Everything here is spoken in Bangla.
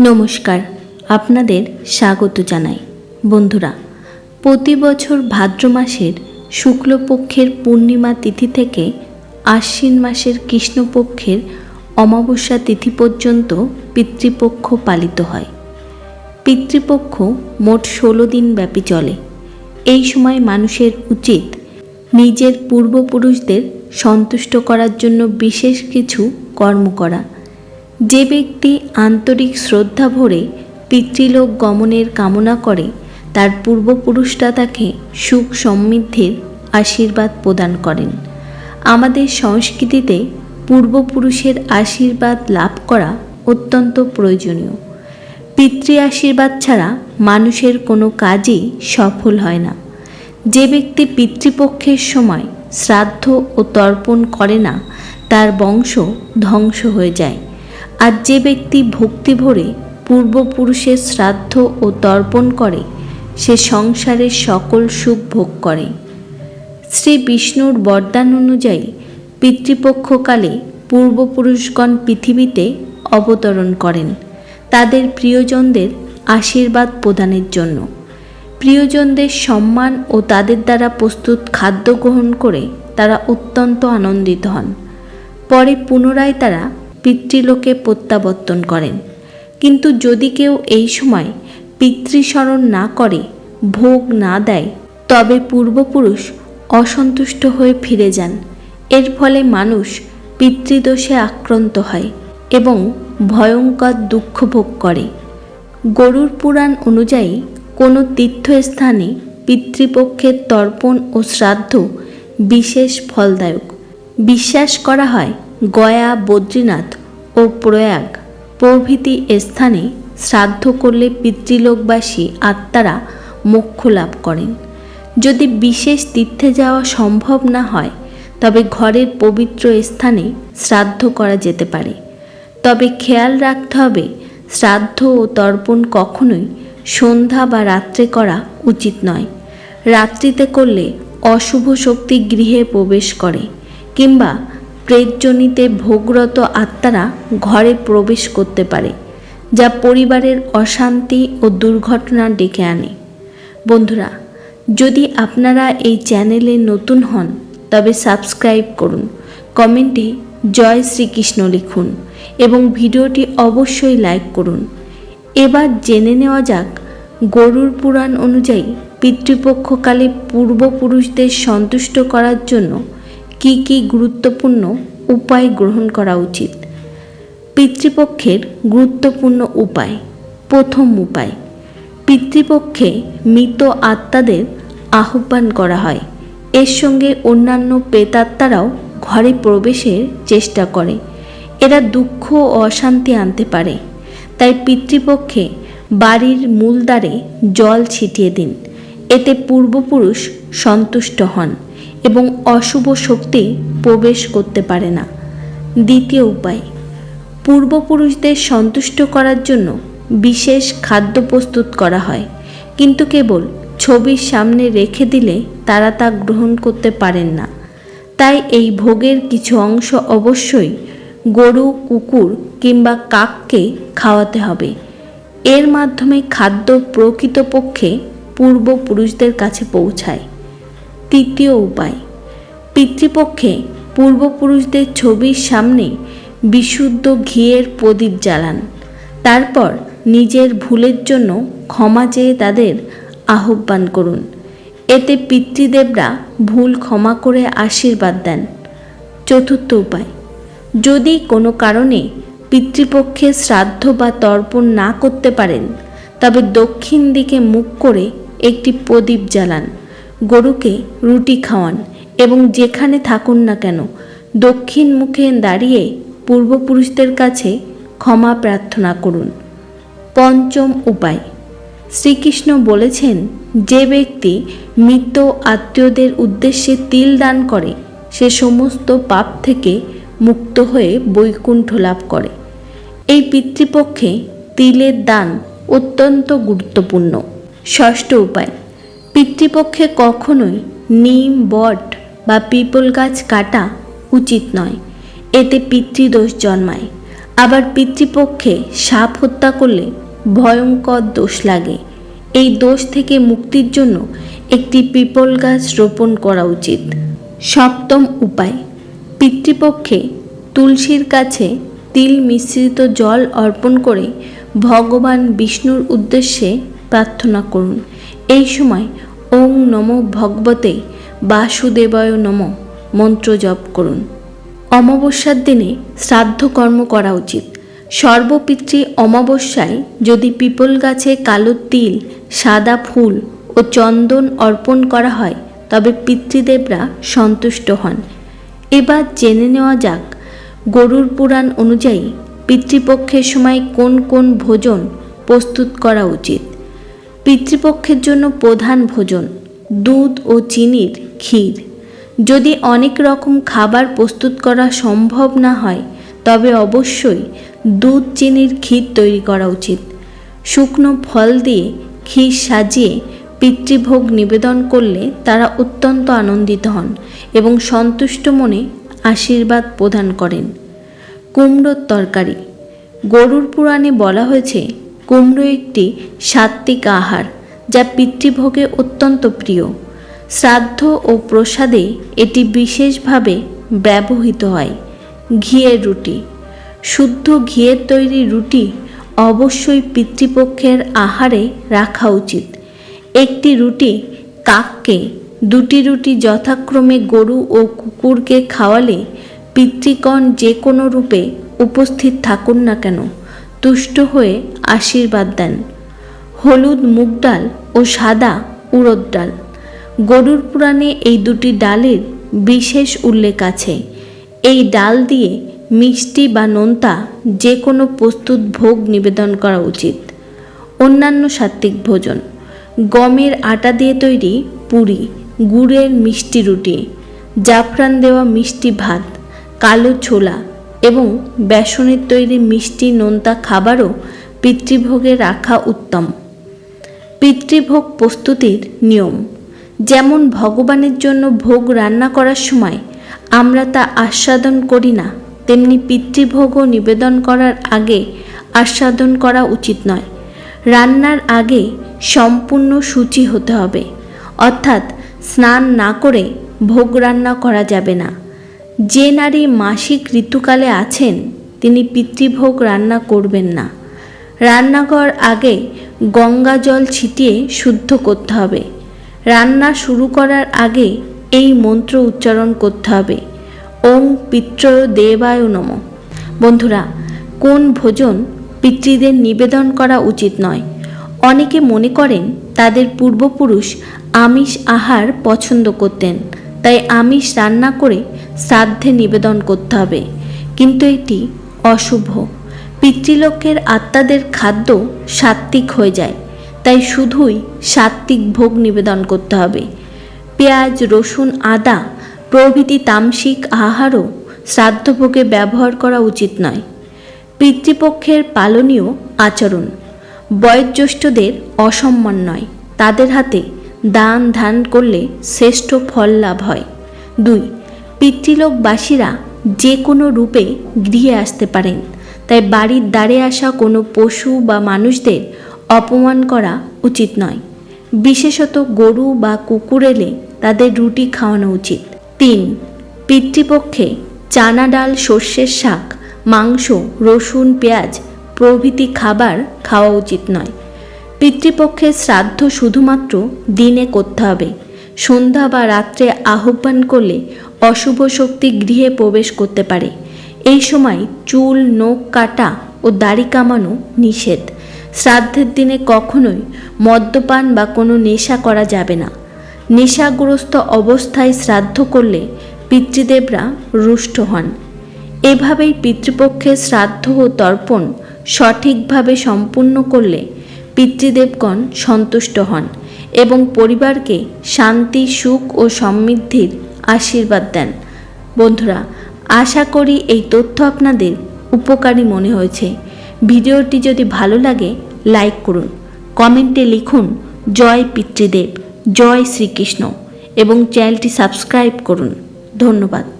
নমস্কার, আপনাদের স্বাগত জানাই। বন্ধুরা, প্রতি বছর ভাদ্র মাসের শুক্লপক্ষের পূর্ণিমা তিথি থেকে আশ্বিন মাসের কৃষ্ণপক্ষের অমাবস্যা তিথি পর্যন্ত পিতৃপক্ষ পালিত হয়। পিতৃপক্ষ মোট ষোলো দিন ব্যাপী চলে। এই সময় মানুষের উচিত নিজের পূর্বপুরুষদের সন্তুষ্ট করার জন্য বিশেষ কিছু কর্ম করা। যে ব্যক্তি আন্তরিক শ্রদ্ধা ভরে পিতৃলোক গমনের কামনা করে, তার পূর্বপুরুষরা তাকে সুখ সমৃদ্ধির আশীর্বাদ প্রদান করেন। আমাদের সংস্কৃতিতে পূর্বপুরুষের আশীর্বাদ লাভ করা অত্যন্ত প্রয়োজনীয়। পিতৃ আশীর্বাদ ছাড়া মানুষের কোনো কাজই সফল হয় না। যে ব্যক্তি পিতৃপক্ষের সময় শ্রাদ্ধ ও তর্পণ করে না, তার বংশ ধ্বংস হয়ে যায়। আর যে ব্যক্তি ভক্তি ভরে পূর্বপুরুষের শ্রাদ্ধ ও তর্পণ করে, সে সংসারের সকল সুখ ভোগ করে। শ্রী বিষ্ণুর বরদান অনুযায়ী পিতৃপক্ষকালে পূর্বপুরুষগণ পৃথিবীতে অবতরণ করেন তাদের প্রিয়জনদের আশীর্বাদ প্রদানের জন্য। প্রিয়জনদের সম্মান ও তাদের দ্বারা প্রস্তুত খাদ্য গ্রহণ করে তারা অত্যন্ত আনন্দিত হন। পরে পুনরায় তারা পিতৃলোকে প্রত্যাবর্তন করেন। কিন্তু যদি কেউ এই সময় পিতৃস্মরণ না করে, ভোগ না দেয়, তবে পূর্বপুরুষ অসন্তুষ্ট হয়ে ফিরে যান। এর ফলে মানুষ পিতৃদোষে আক্রান্ত হয় এবং ভয়ঙ্কর দুঃখ ভোগ করে। গরুর পুরাণ অনুযায়ী কোনো তীর্থস্থানে পিতৃপক্ষের তর্পণ ও শ্রাদ্ধ বিশেষ ফলদায়ক। বিশ্বাস করা হয় গয়া, বদ্রীনাথ ও প্রয়াগ প্রভৃতি স্থানে শ্রাদ্ধ করলে পিতৃলোকবাসী আত্মারা মোক্ষ লাভ করেন। যদি বিশেষ তীর্থে যাওয়া সম্ভব না হয়, তবে ঘরের পবিত্র স্থানে শ্রাদ্ধ করা যেতে পারে। তবে খেয়াল রাখতে হবে, শ্রাদ্ধ ও তর্পণ কখনোই সন্ধ্যা বা রাত্রে করা উচিত নয়। রাত্রিতে করলে অশুভ শক্তি গৃহে প্রবেশ করে কিংবা প্রেতজনিতে ভোগরত আত্মারা ঘরে প্রবেশ করতে পারে, যা পরিবারের অশান্তি ও দুর্ঘটনা ডেকে আনে। বন্ধুরা, যদি আপনারা এই চ্যানেলে নতুন হন, তবে সাবস্ক্রাইব করুন, কমেন্টে জয় শ্রীকৃষ্ণ লিখুন এবং ভিডিওটি অবশ্যই লাইক করুন। এবার জেনে নেওয়া যাক, গরুর পুরাণ অনুযায়ী পিতৃপক্ষকালে পূর্বপুরুষদের সন্তুষ্ট করার জন্য কি কি গুরুত্বপূর্ণ উপায় গ্রহণ করা উচিত? পিতৃপক্ষের গুরুত্বপূর্ণ উপায়। প্রথম উপায়, পিতৃপক্ষে মৃত আত্মাদের আহ্বান করা হয়। এর সঙ্গে অন্যান্য প্রেতাত্মারাও ঘরে প্রবেশের চেষ্টা করে। এরা দুঃখ ও অশান্তি আনতে পারে। তাই পিতৃপক্ষে বাড়ির মূলদ্বারে জল ছিটিয়ে দিন। এতে পূর্বপুরুষ সন্তুষ্ট হন। এবং অশুভ শক্তি প্রবেশ করতে পারে না। দ্বিতীয় উপায়, পূর্বপুরুষদের সন্তুষ্ট করার জন্য বিশেষ খাদ্য প্রস্তুত করা হয়। কিন্তু কেবল ছবির সামনে রেখে দিলে তারা তা গ্রহণ করতে পারেন না। তাই এই ভোগের কিছু অংশ অবশ্যই গরু, কুকুর কিংবা কাককে খাওয়াতে হবে। এর মাধ্যমে খাদ্য প্রকৃতপক্ষে পূর্বপুরুষদের কাছে পৌঁছায়। তৃতীয় উপায়। পিতৃপক্ষে পূর্বপুরুষদের ছবির সামনে বিশুদ্ধ ঘিয়ের প্রদীপ জ্বালান। তারপর নিজের ভুলের জন্য ক্ষমা চেয়ে তাদের আহ্বান করুন। এতে পিতৃদেবরা ভুল ক্ষমা করে আশীর্বাদ দেন। চতুর্থ উপায়। যদি কোনো কারণে পিতৃপক্ষে শ্রাদ্ধ বা তর্পণ না করতে পারেন, তবে দক্ষিণ দিকে মুখ করে একটি প্রদীপ জ্বালান। গরুকে রুটি খাওয়ান এবং যেখানে থাকুন না কেন, দক্ষিণ মুখে দাঁড়িয়ে পূর্বপুরুষদের কাছে ক্ষমা প্রার্থনা করুন। পঞ্চম উপায়, শ্রীকৃষ্ণ বলেছেন, যে ব্যক্তি মৃত আত্মীয়দের উদ্দেশ্যে তিল দান করে, সে সমস্ত পাপ থেকে মুক্ত হয়ে বৈকুণ্ঠ লাভ করে। এই পিতৃপক্ষে তিলের দান অত্যন্ত গুরুত্বপূর্ণ। ষষ্ঠ উপায় পিতৃপক্ষে কখনোই নিম, বট বা পিপল গাছ কাটা উচিত নয়। এতে পিতৃদোষ জন্মায়। আবার পিতৃপক্ষে সাপ হত্যা করলে ভয়ঙ্কর দোষ লাগে। এই দোষ থেকে মুক্তির জন্য একটি পিপল গাছ রোপণ করা উচিত। সপ্তম উপায়, পিতৃপক্ষে তুলসীর কাছে তিল মিশ্রিত জল অর্পণ করে ভগবান বিষ্ণুর উদ্দেশ্যে প্রার্থনা করুন। এই সময় ওং নমো ভগবতে বাসুদেবায় নম মন্ত্র জপ করুন। অমাবস্যার দিনে শ্রাদ্ধ কর্ম করা উচিত। সর্বপিতৃ অমাবস্যায় যদি পিপল গাছে কালো তিল, সাদা ফুল ও চন্দন অর্পণ করা হয়, তবে পিতৃদেবরা সন্তুষ্ট হন। এবার জেনে নেওয়া যাক, গরুর পুরাণ অনুযায়ী পিতৃপক্ষের সময় কোন কোন ভোজন প্রস্তুত করা উচিত। পিতৃপক্ষের জন্য প্রধান ভোজন, দুধ ও চিনির ক্ষীর। যদি অনেক রকম খাবার প্রস্তুত করা সম্ভব না হয়, তবে অবশ্যই দুধ, চিনির ক্ষীর তৈরি করা উচিত। শুকনো ফল দিয়ে ক্ষীর সাজিয়ে পিতৃভোগ নিবেদন করলে তারা অত্যন্ত আনন্দিত হন এবং সন্তুষ্ট মনে আশীর্বাদ প্রদান করেন। কুমড়োর তরকারি। গরুর পুরাণে বলা হয়েছে কুমড়ো একটি সাত্ত্বিক আহার, যা পিতৃভোগে অত্যন্ত প্রিয়। শ্রাদ্ধ ও প্রসাদে এটি বিশেষভাবে ব্যবহৃত হয়। ঘিয়ের রুটি। শুদ্ধ ঘিয়ের তৈরি রুটি অবশ্যই পিতৃপক্ষের আহারে রাখা উচিত। একটি রুটি কাককে, দুটি রুটি যথাক্রমে গরু ও কুকুরকে খাওয়ালে পিতৃকণ যে কোনো রূপে উপস্থিত থাকুন না কেন। তুষ্ট হয়ে আশীর্বাদ দেন। হলুদ মুগ ডাল ও সাদা উড়দ ডাল। গরুর পুরাণে এই দুটি ডালের বিশেষ উল্লেখ আছে। এই ডাল দিয়ে মিষ্টি বা নোনতা যে কোনো প্রস্তুত ভোগ নিবেদন করা উচিত। অন্যান্য সাত্ত্বিক ভোজন। গমের আটা দিয়ে তৈরি পুরি, গুড়ের মিষ্টি রুটি, জাফরান দেওয়া মিষ্টি ভাত, কালো ছোলা এবং বেসনের তৈরি মিষ্টি নোনতা খাবারও পিতৃভোগে রাখা উত্তম। পিতৃভোগ প্রস্তুতির নিয়ম। যেমন ভগবানের জন্য ভোগ রান্না করার সময় আমরা তা আস্বাদন করি না, তেমনি পিতৃভোগও নিবেদন করার আগে আস্বাদন করা উচিত নয়। রান্নার আগে সম্পূর্ণ সূচি হতে হবে। অর্থাৎ স্নান না করে ভোগ রান্না করা যাবে না। যে নারী মাসিক ঋতুকালে আছেন, তিনি পিতৃভোগ রান্না করবেন না। রান্নাঘর আগে গঙ্গা জল ছিটিয়ে শুদ্ধ করতে হবে। রান্না শুরু করার আগে এই মন্ত্র উচ্চারণ করতে হবে। ওং পিত্র দেবায় নম। বন্ধুরা, কোন ভোজন পিতৃদের নিবেদন করা উচিত নয়? অনেকে মনে করেন তাদের পূর্বপুরুষ আমিষ আহার পছন্দ করতেন। তাই আমিষ রান্না করে শ্রাদ্ধে নিবেদন করতে হবে। কিন্তু এটি অশুভ। পিতৃলোকের আত্মাদের খাদ্য সাত্ত্বিক হয়ে যায়, তাই শুধুই সাত্ত্বিক ভোগ নিবেদন করতে হবে। পেঁয়াজ, রসুন, আদা প্রভৃতি তামসিক আহারও শ্রাদ্ধভোগে ব্যবহার করা উচিত নয়। পিতৃপক্ষের পালনীয় আচরণ। বয়োজ্যেষ্ঠদের অসম্মান নয়, তাদের হাতে দান ধান করলে শ্রেষ্ঠ ফল লাভ হয়। দুই, পিতৃলোকবাসীরা যে কোনো রূপে গৃহে আসতে পারেন। তাই বাড়ির দ্বারে আসা কোনো পশু বা মানুষদের অপমান করা উচিত নয়। বিশেষত গরু বা কুকুর এলে তাদের রুটি খাওয়ানো উচিত। তিন, পিতৃপক্ষে চানা ডাল, সর্ষের শাক, মাংস, রসুন, পেঁয়াজ প্রভৃতি খাবার খাওয়া উচিত নয়। পিতৃপক্ষের শ্রাদ্ধ শুধুমাত্র দিনে করতে হবে। সন্ধ্যা বা রাত্রে আহ্বান করলে অশুভ শক্তি গৃহে প্রবেশ করতে পারে। এই সময় চুল, নখ কাটা ও দাড়ি কামানো নিষেধ। শ্রাদ্ধের দিনে কখনোই মদ্যপান বা কোনো নেশা করা যাবে না। নেশাগ্রস্ত অবস্থায় শ্রাদ্ধ করলে পিতৃদেবরা রুষ্ট হন। এভাবেই পিতৃপক্ষের শ্রাদ্ধ ও তর্পণ সঠিকভাবে সম্পূর্ণ করলে পিতৃদেবগণ সন্তুষ্ট হন এবং পরিবারকে শান্তি, সুখ ও সমৃদ্ধির আশীর্বাদ দেন। বন্ধুরা, আশা করি এই তথ্য আপনাদের উপকারী মনে হয়েছে। ভিডিওটি যদি ভালো লাগে, লাইক করুন, কমেন্টে লিখুন, জয় পিতৃদেব, জয় শ্রীকৃষ্ণ এবং চ্যানেলটি সাবস্ক্রাইব করুন। ধন্যবাদ।